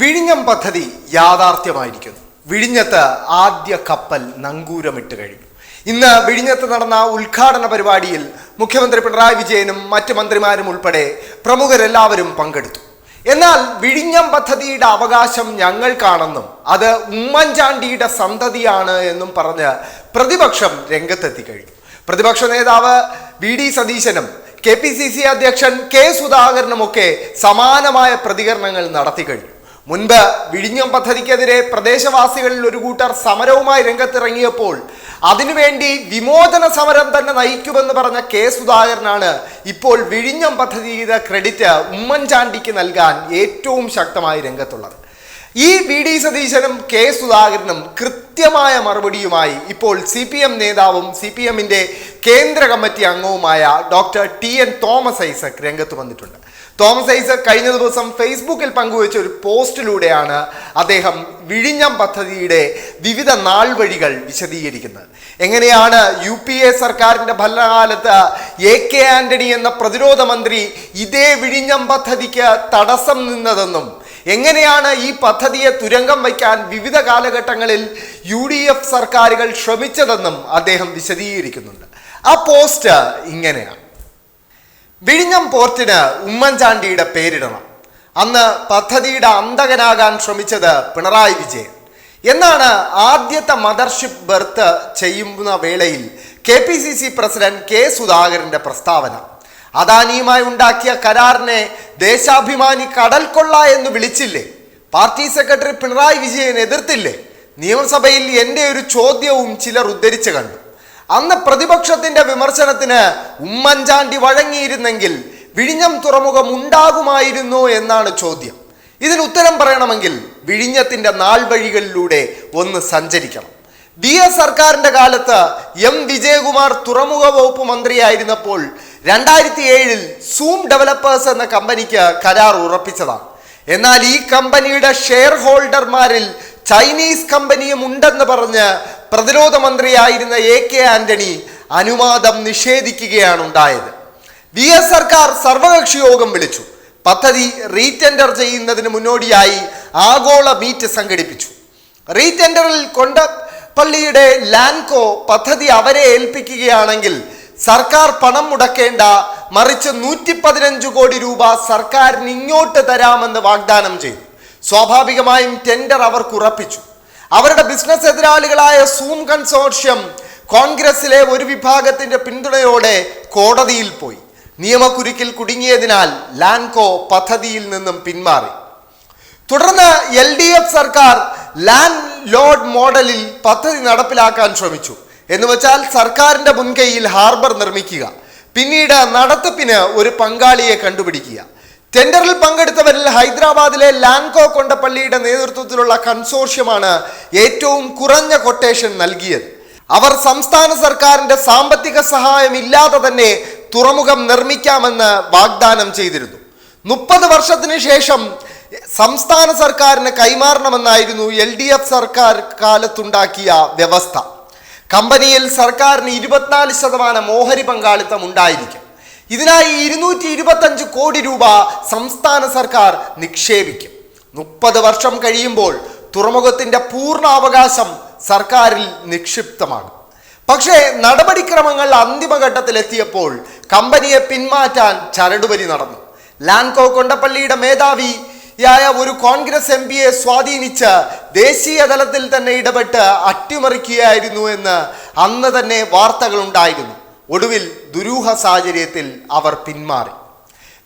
വിഴിഞ്ഞം പദ്ധതി യാഥാർത്ഥ്യമായിരിക്കുന്നു. വിഴിഞ്ഞത്ത് ആദ്യ കപ്പൽ നങ്കൂരമിട്ട് കഴിഞ്ഞു. ഇന്ന് വിഴിഞ്ഞത്ത് നടന്ന ഉദ്ഘാടന പരിപാടിയിൽ മുഖ്യമന്ത്രി പിണറായി വിജയനും മറ്റ് മന്ത്രിമാരും ഉൾപ്പെടെ പ്രമുഖരെല്ലാവരും പങ്കെടുത്തു. എന്നാൽ വിഴിഞ്ഞം പദ്ധതിയുടെ അവകാശം ഞങ്ങൾക്കാണെന്നും അത് ഉമ്മൻചാണ്ടിയുടെ സന്തതിയാണ് എന്നും പറഞ്ഞ് പ്രതിപക്ഷം രംഗത്തെത്തി കഴിഞ്ഞു. പ്രതിപക്ഷ നേതാവ് വി ഡി സതീശനും കെ പി സി സി അധ്യക്ഷൻ കെ സുധാകരനുമൊക്കെ സമാനമായ പ്രതികരണങ്ങൾ നടത്തി കഴിഞ്ഞു. മുൻപ് വിഴിഞ്ഞം പദ്ധതിക്കെതിരെ പ്രദേശവാസികളിൽ ഒരു കൂട്ടർ സമരവുമായി രംഗത്തിറങ്ങിയപ്പോൾ അതിനുവേണ്ടി വിമോചന സമരം തന്നെ നയിക്കുമെന്ന് പറഞ്ഞ കെ സുധാകരനാണ് ഇപ്പോൾ വിഴിഞ്ഞം പദ്ധതിയുടെ ക്രെഡിറ്റ് ഉമ്മൻചാണ്ടിക്ക് നൽകാൻ ഏറ്റവും ശക്തമായി രംഗത്തുള്ളത്. ഈ വി ഡി സതീശനും കെ സുധാകരനും കൃത്യമായ മറുപടിയുമായി ഇപ്പോൾ സി പി എം നേതാവും സി പി എമ്മിന്റെ കേന്ദ്ര കമ്മിറ്റി അംഗവുമായ doctor T N Thomas Isaac രംഗത്ത് വന്നിട്ടുണ്ട്. തോമസ് ഐസക് കഴിഞ്ഞ ദിവസം ഫേസ്ബുക്കിൽ പങ്കുവച്ച ഒരു പോസ്റ്റിലൂടെയാണ് അദ്ദേഹം വിഴിഞ്ഞം പദ്ധതിയുടെ വിവിധ നാൾ വഴികൾ വിശദീകരിക്കുന്നത്. എങ്ങനെയാണ് യു പി എ സർക്കാരിന്റെ ഭരണകാലത്ത് എ കെ ആന്റണി എന്ന പ്രതിരോധ മന്ത്രി ഇതേ വിഴിഞ്ഞം പദ്ധതിക്ക് തടസ്സം നിന്നതെന്നും എങ്ങനെയാണ് ഈ പദ്ധതിയെ തുരങ്കം വയ്ക്കാൻ വിവിധ കാലഘട്ടങ്ങളിൽ യു ഡി എഫ് സർക്കാരുകൾ ശ്രമിച്ചതെന്നും അദ്ദേഹം വിശദീകരിക്കുന്നുണ്ട്. ആ പോസ്റ്റ് ഇങ്ങനെയാണ്. വിഴിഞ്ഞം പോർട്ടിന് ഉമ്മൻചാണ്ടിയുടെ പേരിടണം. അന്ന് പദ്ധതിയുടെ അന്തകനാകാൻ ശ്രമിച്ചത് പിണറായി വിജയൻ. എന്നാണ് ആദ്യത്തെ മദർഷിപ്പ് ബർത്ത് ചെയ്യുന്ന വേളയിൽ K P C C president K സുധാകരന്റെ പ്രസ്താവന. അദാനിയുമായി ഉണ്ടാക്കിയ കരാറിനെ ദേശാഭിമാനി കടൽ കൊള്ള എന്ന് വിളിച്ചില്ലേ? പാർട്ടി സെക്രട്ടറി പിണറായി വിജയൻ എതിർത്തില്ലേ? നിയമസഭയിൽ എന്റെ ഒരു ചോദ്യവും ചിലർ ഉദ്ധരിച്ചു കണ്ടു. അന്ന് പ്രതിപക്ഷത്തിന്റെ വിമർശനത്തിന് ഉമ്മൻചാണ്ടി വഴങ്ങിയിരുന്നെങ്കിൽ വിഴിഞ്ഞം തുറമുഖം ഉണ്ടാകുമായിരുന്നോ എന്നാണ് ചോദ്യം. ഇതിന് ഉത്തരം പറയണമെങ്കിൽ വിഴിഞ്ഞത്തിന്റെ നാൾ വഴികളിലൂടെ ഒന്ന് സഞ്ചരിക്കണം. ബി എസ് സർക്കാരിന്റെ കാലത്ത് എം വിജയകുമാർ തുറമുഖ വകുപ്പ് മന്ത്രിയായിരുന്നപ്പോൾ രണ്ടായിരത്തി ഏഴിൽ സൂം ഡെവലപ്പേഴ്സ് എന്ന കമ്പനിക്ക് കരാർ ഉറപ്പിച്ചതാണ്. എന്നാൽ ഈ കമ്പനിയുടെ ഷെയർ ഹോൾഡർമാരിൽ ചൈനീസ് കമ്പനിയും ഉണ്ടെന്ന് പറഞ്ഞ് പ്രതിരോധ മന്ത്രിയായിരുന്ന എ കെ ആന്റണി അനുവാദം നിഷേധിക്കുകയാണ് ഉണ്ടായത് വി എസ് സർക്കാർ സർവകക്ഷി യോഗം വിളിച്ചു. പദ്ധതി റീടെൻഡർ ചെയ്യുന്നതിന് മുന്നോടിയായി ആഗോള മീറ്റ് സംഘടിപ്പിച്ചു. റീടെൻഡറിൽ കൊണ്ടപ്പള്ളിയുടെ ലാൻകോ പദ്ധതി അവരെ ഏൽപ്പിക്കുകയാണെങ്കിൽ സർക്കാർ പണം മുടക്കേണ്ട മറിച്ച് നൂറ്റി പതിനഞ്ച് കോടി രൂപ സർക്കാരിന് ഇങ്ങോട്ട് തരാമെന്ന് വാഗ്ദാനം ചെയ്തു. സ്വാഭാവികമായും ടെൻഡർ അവർക്ക് ഉറപ്പിച്ചു. അവരുടെ ബിസിനസ് എതിരാളികളായ സൂം കൺസോർഷ്യം കോൺഗ്രസിലെ ഒരു വിഭാഗത്തിന്റെ പിന്തുണയോടെ കോടതിയിൽ പോയി. നിയമക്കുരുക്കിൽ കുടുങ്ങിയതിനാൽ ലാൻകോ പദ്ധതിയിൽ നിന്നും പിന്മാറി. തുടർന്ന് എൽ ഡി എഫ് സർക്കാർ ലാൻഡ് ലോഡ് മോഡലിൽ പദ്ധതി നടപ്പിലാക്കാൻ ശ്രമിച്ചു. എന്ന് വെച്ചാൽ സർക്കാരിന്റെ മുൻകൈയിൽ ഹാർബർ നിർമ്മിക്കുക. പിന്നീട് നടത്തിപ്പിന് ഒരു പങ്കാളിയെ കണ്ടുപിടിക്കുക. ടെൻഡറിൽ പങ്കെടുത്തവരിൽ ഹൈദരാബാദിലെ ലാൻകോ കൊണ്ടപ്പള്ളിയുടെ നേതൃത്വത്തിലുള്ള കൺസോർഷ്യമാണ് ഏറ്റവും കുറഞ്ഞ കൊട്ടേഷൻ നൽകിയത്. അവർ സംസ്ഥാന സർക്കാരിന്റെ സാമ്പത്തിക സഹായം ഇല്ലാതെ തന്നെ തുറമുഖം നിർമ്മിക്കാമെന്ന് വാഗ്ദാനം ചെയ്തിരുന്നു. മുപ്പത് വർഷത്തിന് ശേഷം സംസ്ഥാന സർക്കാരിന് കൈമാറണമെന്നായിരുന്നു എൽ ഡി എഫ് സർക്കാർ കാലത്തുണ്ടാക്കിയ വ്യവസ്ഥ. കമ്പനിയിൽ സർക്കാരിന് ഇരുപത്തിനാല് ശതമാനം ഓഹരി പങ്കാളിത്തം ഉണ്ടായിരിക്കും. ഇതിനായി ഇരുന്നൂറ്റി ഇരുപത്തഞ്ച് കോടി രൂപ സംസ്ഥാന സർക്കാർ നിക്ഷേപിക്കും. മുപ്പത് വർഷം കഴിയുമ്പോൾ തുറമുഖത്തിന്റെ പൂർണ അവകാശം സർക്കാരിൽ നിക്ഷിപ്തമാകും പക്ഷേ നടപടിക്രമങ്ങൾ അന്തിമഘട്ടത്തിലെത്തിയപ്പോൾ കമ്പനിയെ പിന്മാറ്റാൻ ചരടുവലി നടന്നു. ലാൻകോ കൊണ്ടപ്പള്ളിയുടെ മേധാവി യായ ഒരു കോൺഗ്രസ് എം പിയെ സ്വാധീനിച്ച് ദേശീയ തലത്തിൽ തന്നെ ഇടപെട്ട് അട്ടിമറിക്കുകയായിരുന്നു എന്ന് അന്ന് തന്നെ വാർത്തകൾ ഉണ്ടായിരുന്നു ഒടുവിൽ ദുരൂഹ സാഹചര്യത്തിൽ അവർ പിന്മാറി.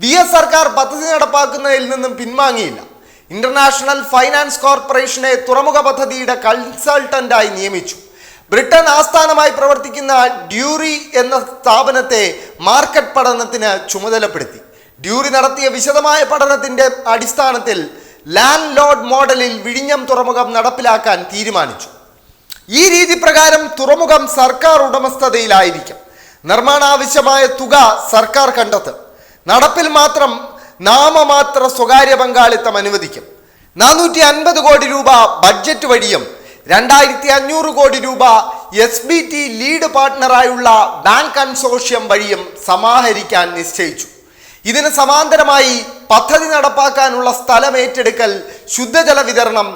വി എസ് സർക്കാർ പദ്ധതി നടപ്പാക്കുന്നതിൽ നിന്നും പിൻവാങ്ങിയില്ല. ഇന്റർനാഷണൽ ഫൈനാൻസ് കോർപ്പറേഷനെ തുറമുഖ പദ്ധതിയുടെ കൺസൾട്ടന്റായി നിയമിച്ചു. ബ്രിട്ടൻ ആസ്ഥാനമായി പ്രവർത്തിക്കുന്ന ഡ്യൂറി എന്ന സ്ഥാപനത്തെ മാർക്കറ്റ് പഠനത്തിന് ചുമതലപ്പെടുത്തി. ഡ്യൂറി നടത്തിയ വിശദമായ പഠനത്തിന്റെ അടിസ്ഥാനത്തിൽ ലാൻഡ് ലോഡ് മോഡലിൽ വിഴിഞ്ഞം തുറമുഖം നടപ്പിലാക്കാൻ തീരുമാനിച്ചു. ഈ രീതി പ്രകാരം തുറമുഖം സർക്കാർ ഉടമസ്ഥതയിലായിരിക്കും. നിർമ്മാണാവശ്യമായ തുക സർക്കാർ കണ്ടെത്തും. നടപ്പിൽ മാത്രം നാമമാത്ര സ്വകാര്യ പങ്കാളിത്തം അനുവദിക്കും. നാനൂറ്റി അൻപത് കോടി രൂപ ബഡ്ജറ്റ് വഴിയും രണ്ടായിരത്തി അഞ്ഞൂറ് കോടി രൂപ എസ് ബി ടി ലീഡ് പാർട്ട്ണറായുള്ള ബാങ്ക് കൺസോഷ്യം വഴിയും സമാഹരിക്കാൻ നിശ്ചയിച്ചു. ഇതിന് സമാന്തരമായി പദ്ധതി നടപ്പാക്കാനുള്ള സ്ഥലം ഏറ്റെടുക്കൽ ശുദ്ധജല വിതരണം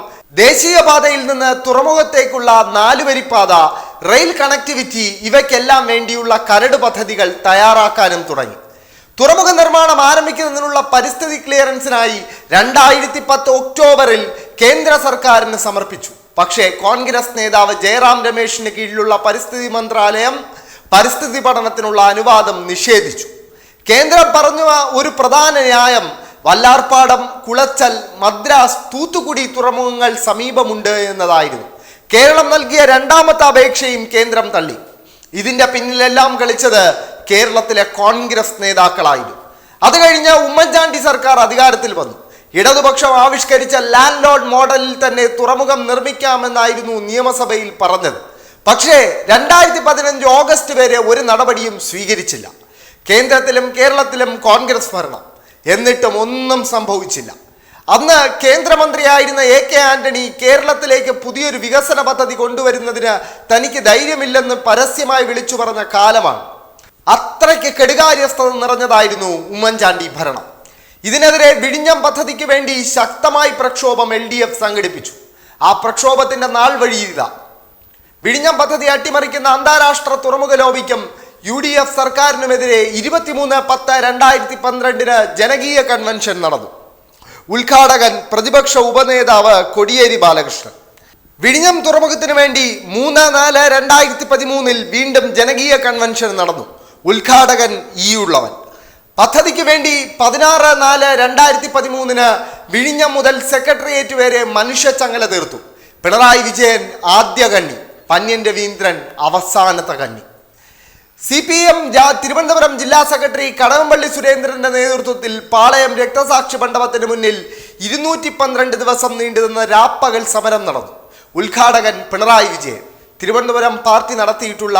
ദേശീയപാതയിൽ നിന്ന് തുറമുഖത്തേക്കുള്ള നാലുവരിപ്പാത റെയിൽ കണക്ടിവിറ്റി ഇവയ്ക്കെല്ലാം വേണ്ടിയുള്ള കരട് പദ്ധതികൾ തയ്യാറാക്കാനും തുടങ്ങി. തുറമുഖ നിർമ്മാണം ആരംഭിക്കുന്നതിനുള്ള പരിസ്ഥിതി ക്ലിയറൻസിനായി രണ്ടായിരത്തി പത്ത് ഒക്ടോബറിൽ കേന്ദ്ര സർക്കാരിന് സമർപ്പിച്ചു. പക്ഷേ കോൺഗ്രസ് നേതാവ് ജയറാം രമേശിന് കീഴിലുള്ള പരിസ്ഥിതി മന്ത്രാലയം പരിസ്ഥിതി പഠനത്തിനുള്ള അനുവാദം നിഷേധിച്ചു. കേന്ദ്രം പറഞ്ഞ ഒരു പ്രധാന ന്യായം വല്ലാർപ്പാടം കുളച്ചൽ മദ്രാസ് തൂത്തുക്കുടി തുറമുഖങ്ങൾ സമീപമുണ്ട് എന്നതായിരുന്നു. കേരളം നൽകിയ രണ്ടാമത്തെ അപേക്ഷയും കേന്ദ്രം തള്ളി. ഇതിന്റെ പിന്നിലെല്ലാം കളിച്ചത് കേരളത്തിലെ കോൺഗ്രസ് നേതാക്കളായിരുന്നു. അത് കഴിഞ്ഞ് ഉമ്മൻചാണ്ടി സർക്കാർ അധികാരത്തിൽ വന്നു. ഇടതുപക്ഷം ആവിഷ്കരിച്ച ലാൻഡ് ലോഡ് മോഡലിൽ തന്നെ തുറമുഖം നിർമ്മിക്കാമെന്നായിരുന്നു നിയമസഭയിൽ പറഞ്ഞത്. പക്ഷേ രണ്ടായിരത്തി പതിനഞ്ച് ഓഗസ്റ്റ് വരെ ഒരു നടപടിയും സ്വീകരിച്ചില്ല. കേന്ദ്രത്തിലും കേരളത്തിലും കോൺഗ്രസ് ഭരണം. എന്നിട്ടും ഒന്നും സംഭവിച്ചില്ല. അന്ന് കേന്ദ്രമന്ത്രിയായിരുന്ന എ കെ ആന്റണി കേരളത്തിലേക്ക് പുതിയൊരു വികസന പദ്ധതി കൊണ്ടുവരുന്നതിന് തനിക്ക് ധൈര്യമില്ലെന്ന് പരസ്യമായി വിളിച്ചു പറഞ്ഞ കാലമാണ്. അത്രയ്ക്ക് കെടുകാര്യസ്ഥത നിറഞ്ഞതായിരുന്നു ഉമ്മൻചാണ്ടി ഭരണം. ഇതിനെതിരെ വിഴിഞ്ഞം പദ്ധതിക്ക് വേണ്ടി ശക്തമായി പ്രക്ഷോഭം എൽ ഡി എഫ് സംഘടിപ്പിച്ചു. ആ പ്രക്ഷോഭത്തിന്റെ നാൾ വഴി ഇതാ. വിഴിഞ്ഞം പദ്ധതി അട്ടിമറിക്കുന്ന അന്താരാഷ്ട്ര തുറമുഖ ലോബിക്കും യു ഡി എഫ് സർക്കാരിനുമെതിരെ ഇരുപത്തിമൂന്ന് പത്ത് രണ്ടായിരത്തി പന്ത്രണ്ടിന് ജനകീയ കൺവെൻഷൻ നടന്നു. ഉദ്ഘാടകൻ പ്രതിപക്ഷ ഉപനേതാവ് കൊടിയേരി ബാലകൃഷ്ണൻ. വിഴിഞ്ഞം തുറമുഖത്തിന് വേണ്ടി മൂന്ന് നാല് രണ്ടായിരത്തി പതിമൂന്നിൽ വീണ്ടും ജനകീയ കൺവെൻഷൻ നടന്നു. ഉദ്ഘാടകൻ ഈ ഉള്ളവൻ. പദ്ധതിക്ക് വേണ്ടി പതിനാറ് നാല് രണ്ടായിരത്തി പതിമൂന്നിന് വിഴിഞ്ഞം മുതൽ സെക്രട്ടേറിയറ്റ് വരെ മനുഷ്യച്ചങ്ങല തീർത്തു. പിണറായി വിജയൻ ആദ്യ കണ്ണി പന്യൻ രവീന്ദ്രൻ അവസാനത്തെ കണ്ണി സി പി എം തിരുവനന്തപുരം ജില്ലാ സെക്രട്ടറി കടകംപള്ളി സുരേന്ദ്രന്റെ നേതൃത്വത്തിൽ പാളയം രക്തസാക്ഷി മണ്ഡപത്തിന് മുന്നിൽ ഇരുന്നൂറ്റി പന്ത്രണ്ട് ദിവസം നീണ്ടുനിന്ന രാപ്പകൽ സമരം നടന്നു. ഉദ്ഘാടകൻ പിണറായി വിജയൻ. തിരുവനന്തപുരം പാർട്ടി നടത്തിയിട്ടുള്ള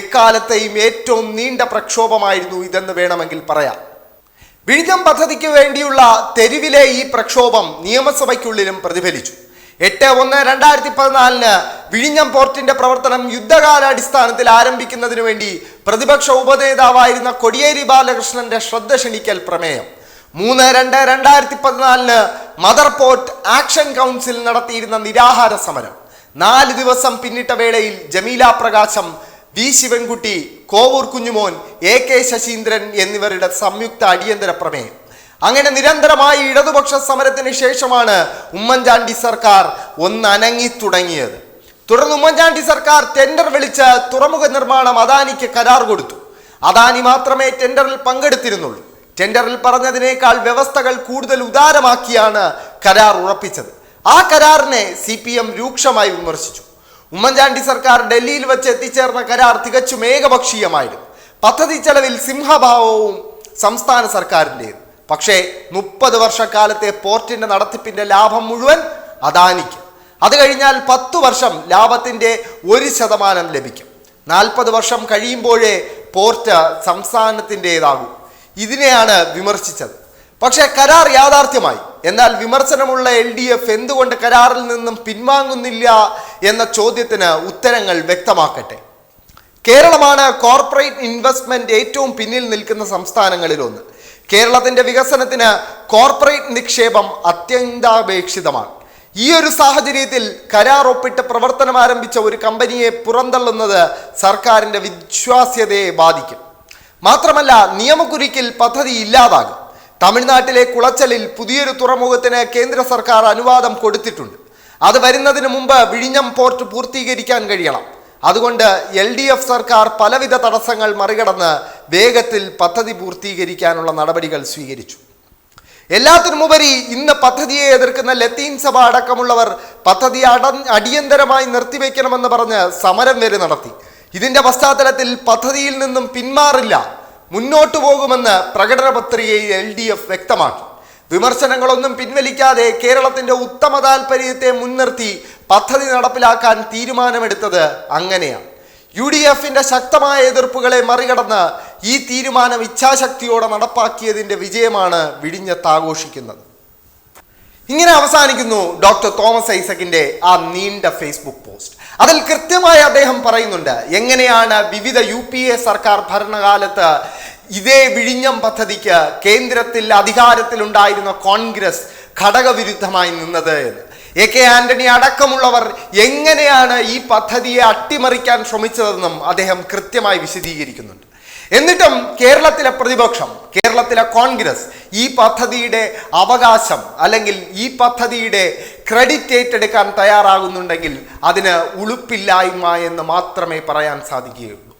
എക്കാലത്തെയും ഏറ്റവും നീണ്ട പ്രക്ഷോഭമായിരുന്നു ഇതെന്ന് വേണമെങ്കിൽ പറയാം. വിഴിഞ്ഞം പദ്ധതിക്ക് വേണ്ടിയുള്ള തെരുവിലെ ഈ പ്രക്ഷോഭം നിയമസഭയ്ക്കുള്ളിലും പ്രതിഫലിച്ചു. എട്ട് ഒന്ന് രണ്ടായിരത്തി പതിനാലിന് വിഴിഞ്ഞം പോർട്ടിന്റെ പ്രവർത്തനം യുദ്ധകാലാടിസ്ഥാനത്തിൽ ആരംഭിക്കുന്നതിനു വേണ്ടി പ്രതിപക്ഷ ഉപനേതാവായിരുന്ന കൊടിയേരി ബാലകൃഷ്ണന്റെ ശ്രദ്ധ ക്ഷണിക്കൽ പ്രമേയം. മൂന്ന് രണ്ട് രണ്ടായിരത്തി പതിനാലിന് മദർ പോർട്ട് ആക്ഷൻ കൗൺസിൽ നടത്തിയിരുന്ന നിരാഹാര സമരം. നാല് ദിവസം പിന്നിട്ട വേളയിൽ Jameela Prakasam V Sivankutty Kovoor Kunjumon A K Saseendran എന്നിവരുടെ സംയുക്ത അടിയന്തര പ്രമേയം. അങ്ങനെ നിരന്തരമായി ഇടതുപക്ഷ സമരത്തിന് ശേഷമാണ് ഉമ്മൻചാണ്ടി സർക്കാർ ഒന്നനങ്ങി തുടങ്ങിയത്. തുടർന്ന് ഉമ്മൻചാണ്ടി സർക്കാർ ടെൻഡർ വിളിച്ച് തുറമുഖ നിർമ്മാണം അദാനിക്ക് കരാർ കൊടുത്തു. അദാനി മാത്രമേ ടെൻഡറിൽ പങ്കെടുത്തിരുന്നുള്ളൂ. ടെൻഡറിൽ പറഞ്ഞതിനേക്കാൾ വ്യവസ്ഥകൾ കൂടുതൽ ഉദാരമാക്കിയാണ് കരാർ ഉറപ്പിച്ചത്. ആ കരാറിനെ സി പി എം രൂക്ഷമായി വിമർശിച്ചു. ഉമ്മൻചാണ്ടി സർക്കാർ ഡൽഹിയിൽ വെച്ച് എത്തിച്ചേർന്ന കരാർ തികച്ചും ഏകപക്ഷീയമായിരുന്നു. പദ്ധതി ചെലവിൽ സിംഹഭാവവും സംസ്ഥാന സർക്കാരിന്റെത്. പക്ഷേ മുപ്പത് വർഷക്കാലത്തെ പോർട്ടിന്റെ നടത്തിപ്പിന്റെ ലാഭം മുഴുവൻ അദാനിക്ക്. അത് കഴിഞ്ഞാൽ പത്ത് വർഷം ലാഭത്തിന്റെ ഒരു ശതമാനം ലഭിക്കും. നാൽപ്പത് വർഷം കഴിയുമ്പോഴേ പോർട്ട് സംസ്ഥാനത്തിന്റെതാകൂ ഇതിനെയാണ് വിമർശിച്ചത്. പക്ഷേ കരാർ യാഥാർത്ഥ്യമായി. എന്നാൽ വിമർശനമുള്ള എൽ ഡി എഫ് എന്തുകൊണ്ട് കരാറിൽ നിന്നും പിൻവാങ്ങുന്നില്ല എന്ന ചോദ്യത്തിന് ഉത്തരങ്ങൾ വ്യക്തമാക്കട്ടെ. കേരളമാണ് കോർപ്പറേറ്റ് ഇൻവെസ്റ്റ്മെന്റ് ഏറ്റവും പിന്നിൽ നിൽക്കുന്ന സംസ്ഥാനങ്ങളിലൊന്ന്. കേരളത്തിന്റെ വികസനത്തിന് കോർപ്പറേറ്റ് നിക്ഷേപം അത്യന്താപേക്ഷിതമാണ്. ഈ ഒരു സാഹചര്യത്തിൽ കരാർ ഒപ്പിട്ട് പ്രവർത്തനം ആരംഭിച്ച ഒരു കമ്പനിയെ പുറന്തള്ളുന്നത് സർക്കാരിന്റെ വിശ്വാസ്യതയെ ബാധിക്കും. മാത്രമല്ല നിയമകുരുക്കിൽ പദ്ധതി ഇല്ലാതാകും. തമിഴ്നാട്ടിലെ കുളച്ചലിൽ പുതിയൊരു തുറമുഖത്തിന് കേന്ദ്ര സർക്കാർ അനുവാദം കൊടുത്തിട്ടുണ്ട്. അത് വരുന്നതിന് മുമ്പ് വിഴിഞ്ഞം പോർട്ട് പൂർത്തീകരിക്കാൻ കഴിയണം. അതുകൊണ്ട് എൽ ഡി എഫ് സർക്കാർ പലവിധ തടസ്സങ്ങൾ മറികടന്ന് വേഗത്തിൽ പദ്ധതി പൂർത്തീകരിക്കാനുള്ള നടപടികൾ സ്വീകരിച്ചു. എല്ലാത്തിനുമുപരി ഇന്ന് പദ്ധതിയെ എതിർക്കുന്ന ലത്തീൻ സഭ അടക്കമുള്ളവർ പദ്ധതി അട അടിയന്തരമായി നിർത്തിവെക്കണമെന്ന് പറഞ്ഞ് സമരം വരെ നടത്തി. ഇതിന്റെ പശ്ചാത്തലത്തിൽ പദ്ധതിയിൽ നിന്നും പിന്മാറില്ല. മുന്നോട്ടു പോകുമെന്ന് പ്രകടന പത്രികയിൽ എൽ ഡി എഫ് വ്യക്തമാക്കി. വിമർശനങ്ങളൊന്നും പിൻവലിക്കാതെ കേരളത്തിന്റെ ഉത്തമ താൽപര്യത്തെ മുൻനിർത്തി പദ്ധതി നടപ്പിലാക്കാൻ തീരുമാനമെടുത്തത് അങ്ങനെയാണ്. യു ഡി എഫിന്റെ ശക്തമായ എതിർപ്പുകളെ മറികടന്ന് ഈ തീരുമാനം ഇച്ഛാശക്തിയോടെ നടപ്പാക്കിയതിന്റെ വിജയമാണ് വിഴിഞ്ഞത്ത് ആഘോഷിക്കുന്നത് ഇങ്ങനെ അവസാനിക്കുന്നു ഡോക്ടർ തോമസ് ഐസക്കിന്റെ ആ നീണ്ട ഫേസ്ബുക്ക് പോസ്റ്റ്. അതിൽ കൃത്യമായി അദ്ദേഹം പറയുന്നുണ്ട് എങ്ങനെയാണ് വിവിധ യു പി എ സർക്കാർ ഭരണകാലത്ത് ഇതേ വിഴിഞ്ഞം പദ്ധതിക്ക് കേന്ദ്രത്തിൽ അധികാരത്തിലുണ്ടായിരുന്ന കോൺഗ്രസ് ഘടകവിരുദ്ധമായി നിന്നത് എന്ന്? എ കെ ആന്റണി അടക്കമുള്ളവർ എങ്ങനെയാണ് ഈ പദ്ധതിയെ അട്ടിമറിക്കാൻ ശ്രമിച്ചതെന്നും അദ്ദേഹം കൃത്യമായി വിശദീകരിക്കുന്നുണ്ട്. എന്നിട്ടും കേരളത്തിലെ പ്രതിപക്ഷം കേരളത്തിലെ കോൺഗ്രസ് ഈ പദ്ധതിയുടെ അവകാശം അല്ലെങ്കിൽ ഈ പദ്ധതിയുടെ ക്രെഡിറ്റ് ഏറ്റെടുക്കാൻ തയ്യാറാകുന്നുണ്ടെങ്കിൽ അതിന് ഉളുപ്പില്ലായ്മ എന്ന് മാത്രമേ പറയാൻ സാധിക്കുകയുള്ളൂ.